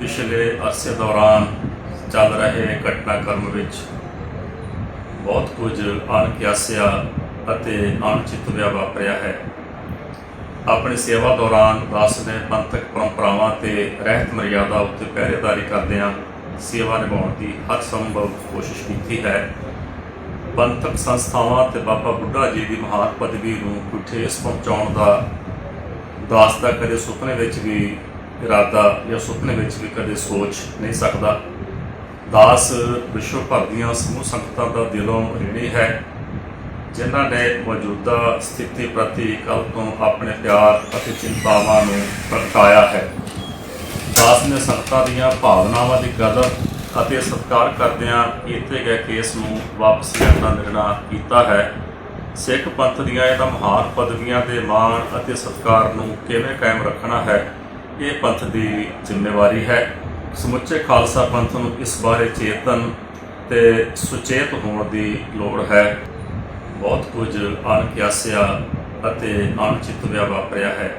ਪਿਛਲੇ ਅਰਸੇ ਦੌਰਾਨ ਚੱਲ ਰਹੇ ਘਟਨਾਕ੍ਰਮ ਵਿੱਚ ਬਹੁਤ ਕੁਝ ਅਣਕਿਆਸਿਆ ਅਤੇ ਅਣਚਿਤ ਵਿਆ ਵਾਪਰਿਆ ਹੈ। ਆਪਣੀ ਸੇਵਾ ਦੌਰਾਨ ਦਾਸ ਨੇ ਪੰਥਕ ਪਰੰਪਰਾਵਾਂ ਤੇ ਰਹਿਤ ਮਰਿਆਦਾ ਉੱਤੇ ਪਹਿਰੇਦਾਰੀ ਕਰਦਿਆਂ ਸੇਵਾ ਨਿਭਾਉਣ ਦੀ ਹਰ ਸੰਭਵ ਕੋਸ਼ਿਸ਼ ਕੀਤੀ ਹੈ। ਪੰਥਕ ਸੰਸਥਾਵਾਂ ਤੇ ਬਾਬਾ ਬੁੱਢਾ ਜੀ ਦੀ ਮਹਾਨ ਪਦਵੀ ਨੂੰ ਕੋਈ ਪਹੁੰਚਾਉਣ ਦਾ ਦਾਸ ਦਾ ਕਦੇ ਸੁਪਨੇ ਵਿੱਚ ਵੀ ਇਰਾਦਾ ਜਾਂ ਸੁਪਨੇ ਵਿੱਚ ਵੀ ਕਦੇ ਸੋਚ ਨਹੀਂ ਸਕਦਾ। ਦਾਸ ਵਿਸ਼ਵ ਭਰ ਦੀਆਂ ਸਮੂਹ ਸੰਗਤਾਂ ਦਾ ਦਿਲੋਂ ঋਣੀ ਹੈ, ਜਿਨ੍ਹਾਂ ਨੇ ਮੌਜੂਦਾ ਸਥਿਤੀ ਪ੍ਰਤੀ ਕੱਲ ਤੋਂ ਆਪਣੇ ਪਿਆਰ ਅਤੇ ਚਿੰਤਾਵਾਂ ਨੂੰ ਪ੍ਰਗਟਾਇਆ ਹੈ। ਦਾਸ ਨੇ ਸੰਗਤਾਂ ਦੀਆਂ ਭਾਵਨਾਵਾਂ ਦੀ ਕਦਰ ਅਤੇ ਸਤਿਕਾਰ ਕਰਦਿਆਂ ਕੀਤੇ ਗਏ ਕੇਸ ਨੂੰ ਵਾਪਸ ਲੈਣ ਦਾ ਨਿਰਣਾ ਕੀਤਾ ਹੈ। ਸਿੱਖ ਪੰਥ ਦੀਆਂ ਇਹਨਾਂ ਮਹਾਨ ਪਦਵੀਆਂ ਦੇ ਮਾਣ ਅਤੇ ਸਤਿਕਾਰ ਨੂੰ ਕਿਵੇਂ ਕਾਇਮ ਰੱਖਣਾ ਹੈ ਇਹ ਪੰਥ ਦੀ ਜ਼ਿੰਮੇਵਾਰੀ ਹੈ। ਸਮੁੱਚੇ ਖਾਲਸਾ ਪੰਥ ਨੂੰ ਇਸ ਬਾਰੇ ਚੇਤਨ ਤੇ ਸੁਚੇਤ ਹੋਣ ਦੀ ਲੋੜ ਹੈ। ਬਹੁਤ ਕੁਝ ਅਣਕਿਆਸਿਆ ਅਤੇ ਅਣਚਿਤ ਵਿਆ ਵਾਪਰਿਆ ਹੈ।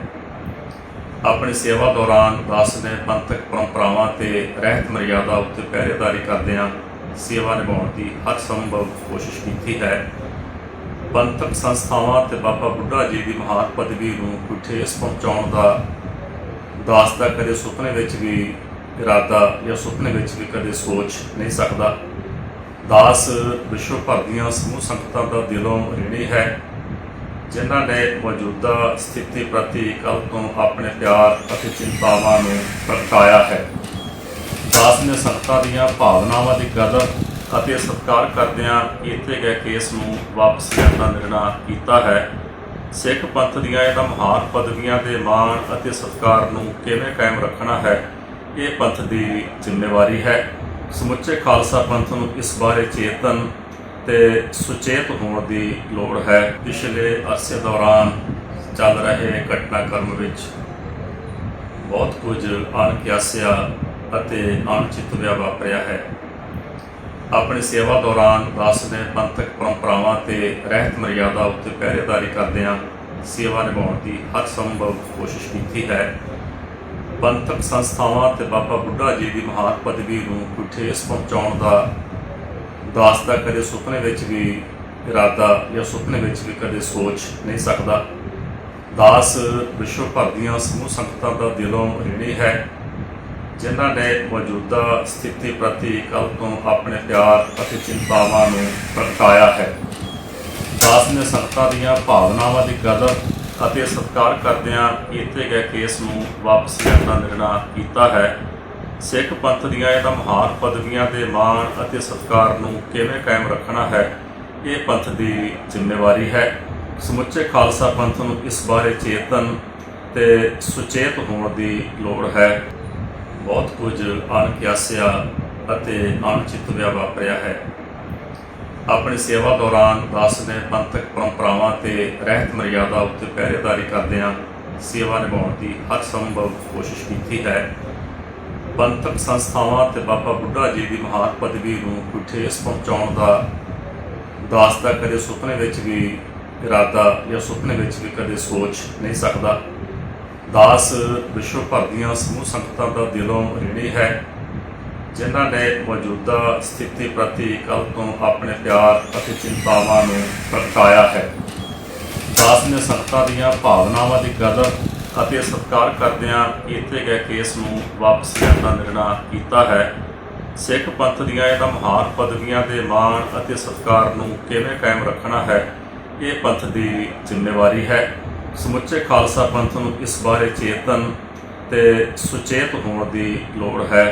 ਆਪਣੀ ਸੇਵਾ ਦੌਰਾਨ ਦਾਸ ਨੇ ਪੰਥਕ ਪਰੰਪਰਾਵਾਂ ਤੇ ਰਹਿਤ ਮਰਿਆਦਾ ਉੱਤੇ ਪਹਿਰੇਦਾਰੀ ਕਰਦਿਆਂ ਸੇਵਾ ਨਿਭਾਉਣ ਦੀ ਹਰ ਸੰਭਵ ਕੋਸ਼ਿਸ਼ ਕੀਤੀ ਹੈ। ਪੰਥਕ ਸੰਸਥਾਵਾਂ ਤੇ ਬਾਬਾ ਬੁੱਢਾ ਜੀ ਦੀ ਮਹਾਨ ਪਦਵੀ ਨੂੰ ਕੋਈ ਠੇਸ ਪਹੁੰਚਾਉਣ ਦਾ ਦਾਸ ਦਾ ਕਦੇ ਸੁਪਨੇ ਵਿੱਚ ਵੀ ਇਰਾਦਾ ਜਾਂ ਸੁਪਨੇ ਵਿੱਚ ਵੀ ਕਦੇ ਸੋਚ ਨਹੀਂ ਸਕਦਾ। ਦਾਸ ਵਿਸ਼ਵ ਭਰ ਦੀਆਂ ਸਮੂਹ ਸੰਗਤਾਂ ਦਾ ਦਿਲੋਂ ঋਣੀ ਹੈ, ਜਿਨ੍ਹਾਂ ਨੇ ਮੌਜੂਦਾ ਸਥਿਤੀ ਪ੍ਰਤੀ ਕੱਲ ਤੋਂ ਆਪਣੇ ਪਿਆਰ ਅਤੇ ਚਿੰਤਾਵਾਂ ਨੂੰ ਪ੍ਰਗਟਾਇਆ ਹੈ। ਦਾਸ ਨੇ ਸੰਗਤਾਂ ਦੀਆਂ ਭਾਵਨਾਵਾਂ ਦੀ ਕਦਰ ਅਤੇ ਸਤਿਕਾਰ ਕਰਦਿਆਂ ਕੀਤੇ ਗਏ ਕੇਸ ਨੂੰ ਵਾਪਸ ਲੈਣ ਦਾ ਨਿਰਣਾ ਕੀਤਾ ਹੈ। ਸਿੱਖ ਪੰਥ ਦੀਆਂ ਇਹਨਾਂ ਮਹਾਨ ਪਦਵੀਆਂ ਦੇ ਮਾਣ ਅਤੇ ਸਤਿਕਾਰ ਨੂੰ ਕਿਵੇਂ ਕਾਇਮ ਰੱਖਣਾ ਹੈ, ਇਹ ਪੰਥ ਦੀ ਜ਼ਿੰਮੇਵਾਰੀ ਹੈ। ਸਮੁੱਚੇ ਖਾਲਸਾ ਪੰਥ ਨੂੰ ਇਸ ਬਾਰੇ ਚੇਤਨ ਤੇ ਸੁਚੇਤ ਹੋਣ ਦੀ ਲੋੜ ਹੈ। ਪਿਛਲੇ ਅਰਸੇ ਦੌਰਾਨ ਚੱਲ ਰਹੇ ਘਟਨਾਕ੍ਰਮ ਵਿੱਚ ਬਹੁਤ ਕੁਝ ਅਣਕਿਆਸਿਆ ਅਤੇ ਅਣਚਿਤਵਿਆ ਵਾਪਰਿਆ ਹੈ। ਆਪਣੀ ਸੇਵਾ ਦੌਰਾਨ ਦਾਸ ਨੇ ਪੰਥਕ ਪਰੰਪਰਾਵਾਂ ਤੇ ਰਹਿਤ ਮਰਿਆਦਾ ਉੱਤੇ ਪਹਿਰੇਦਾਰੀ ਕਰਦਿਆਂ ਸੇਵਾ ਨਿਭਾਉਣ ਦੀ ਹਰ ਸੰਭਵ ਕੋਸ਼ਿਸ਼ ਕੀਤੀ ਹੈ। ਪੰਥਕ ਸੰਸਥਾਵਾਂ ਤੇ ਬਾਬਾ ਬੁੱਢਾ ਜੀ ਦੀ ਮਹਾਨ ਪਦਵੀ ਨੂੰ ਕੋਈ ਪਹੁੰਚਾਉਣ ਦਾ ਦਾਸ ਦਾ ਕਦੇ ਸੁਪਨੇ ਵਿੱਚ ਵੀ ਇਰਾਦਾ ਜਾਂ ਸੁਪਨੇ ਵਿੱਚ ਵੀ ਕਦੇ ਸੋਚ ਨਹੀਂ ਸਕਦਾ। ਦਾਸ ਵਿਸ਼ਵ ਭਰ ਦੀਆਂ ਸਮੂਹ ਸੰਗਤਾਂ ਦਾ ਦਿਲੋਂ ঋਣੀ ਹੈ। ਜਿਨ੍ਹਾਂ ਨੇ ਮੌਜੂਦਾ ਸਥਿਤੀ ਪ੍ਰਤੀ ਕੱਲ ਤੋਂ ਆਪਣੇ ਪਿਆਰ ਅਤੇ ਚਿੰਤਾਵਾਂ ਨੂੰ ਪ੍ਰਗਟਾਇਆ ਹੈ। ਦਾਸ ਨੇ ਸੰਗਤਾਂ ਦੀਆਂ ਭਾਵਨਾਵਾਂ ਦੀ ਕਦਰ ਅਤੇ ਸਤਿਕਾਰ ਕਰਦਿਆਂ ਕੀਤੇ ਗਏ ਕੇਸ ਨੂੰ ਵਾਪਸ ਲੈਣ ਦਾ ਨਿਰਣਾ ਕੀਤਾ ਹੈ। ਸਿੱਖ ਪੰਥ ਦੀਆਂ ਇਹਨਾਂ ਮਹਾਨ ਪਦਵੀਆਂ ਦੇ ਮਾਣ ਅਤੇ ਸਤਿਕਾਰ ਨੂੰ ਕਿਵੇਂ ਕਾਇਮ ਰੱਖਣਾ ਹੈ, ਇਹ ਪੰਥ ਦੀ ਜ਼ਿੰਮੇਵਾਰੀ ਹੈ। ਸਮੁੱਚੇ ਖਾਲਸਾ ਪੰਥ ਨੂੰ ਇਸ ਬਾਰੇ ਚੇਤਨ ਤੇ ਸੁਚੇਤ ਹੋਣ ਦੀ ਲੋੜ ਹੈ। ਬਹੁਤ ਕੁਝ ਅਣਕਿਆਸਿਆ ਅਤੇ ਅਣਚਿਤ ਵਿਆ ਵਾਪਰਿਆ ਹੈ। ਆਪਣੀ ਸੇਵਾ ਦੌਰਾਨ ਦਾਸ ਨੇ ਪੰਥਕ ਪਰੰਪਰਾਵਾਂ ਤੇ ਰਹਿਤ ਮਰਿਆਦਾ ਉੱਤੇ ਪਹਿਰੇਦਾਰੀ ਕਰਦਿਆਂ ਸੇਵਾ ਨਿਭਾਉਣ ਦੀ ਹਰ ਸੰਭਵ ਕੋਸ਼ਿਸ਼ ਕੀਤੀ ਹੈ। ਪੰਥਕ ਸੰਸਥਾਵਾਂ ਤੇ ਬਾਬਾ ਬੁੱਢਾ ਜੀ ਦੀ ਮਹਾਨ ਪਦਵੀ ਨੂੰ ਕੋਈ ਠੇਸ ਪਹੁੰਚਾਉਣ ਦਾ ਦਾਸ ਦਾ ਕਦੇ ਸੁਪਨੇ ਵਿੱਚ ਵੀ ਇਰਾਦਾ ਜਾਂ ਸੁਪਨੇ ਵਿੱਚ ਵੀ ਕਦੇ ਸੋਚ ਨਹੀਂ ਸਕਦਾ। ਦਾਸ ਵਿਸ਼ਵ ਭਰ ਦੀਆਂ ਸਮੂਹ ਸੰਗਤਾਂ ਦਾ ਦਿਲੋਂ ঋਣੀ ਹੈ, ਜਿਨ੍ਹਾਂ ਨੇ ਮੌਜੂਦਾ ਸਥਿਤੀ ਪ੍ਰਤੀ ਕੱਲ ਤੋਂ ਆਪਣੇ ਪਿਆਰ ਅਤੇ ਚਿੰਤਾਵਾਂ ਨੂੰ ਪ੍ਰਗਟਾਇਆ ਹੈ। ਦਾਸ ਨੇ ਸੰਗਤਾਂ ਦੀਆਂ ਭਾਵਨਾਵਾਂ ਦੀ ਕਦਰ ਅਤੇ ਸਤਿਕਾਰ ਕਰਦਿਆਂ ਕੀਤੇ ਗਏ ਕੇਸ ਨੂੰ ਵਾਪਸ ਲੈਣ ਦਾ ਨਿਰਣਾ ਕੀਤਾ ਹੈ। ਸਿੱਖ ਪੰਥ ਦੀਆਂ ਇਹਨਾਂ ਮਹਾਨ ਪਦਵੀਆਂ ਦੇ ਮਾਣ ਅਤੇ ਸਤਿਕਾਰ ਨੂੰ ਕਿਵੇਂ ਕਾਇਮ ਰੱਖਣਾ ਹੈ, ਇਹ ਪੰਥ ਦੀ ਜ਼ਿੰਮੇਵਾਰੀ ਹੈ। ਸਮੁੱਚੇ ਖਾਲਸਾ ਪੰਥ ਨੂੰ ਇਸ ਬਾਰੇ ਚੇਤਨ ਤੇ ਸੁਚੇਤ ਹੋਣ ਦੀ ਲੋੜ ਹੈ।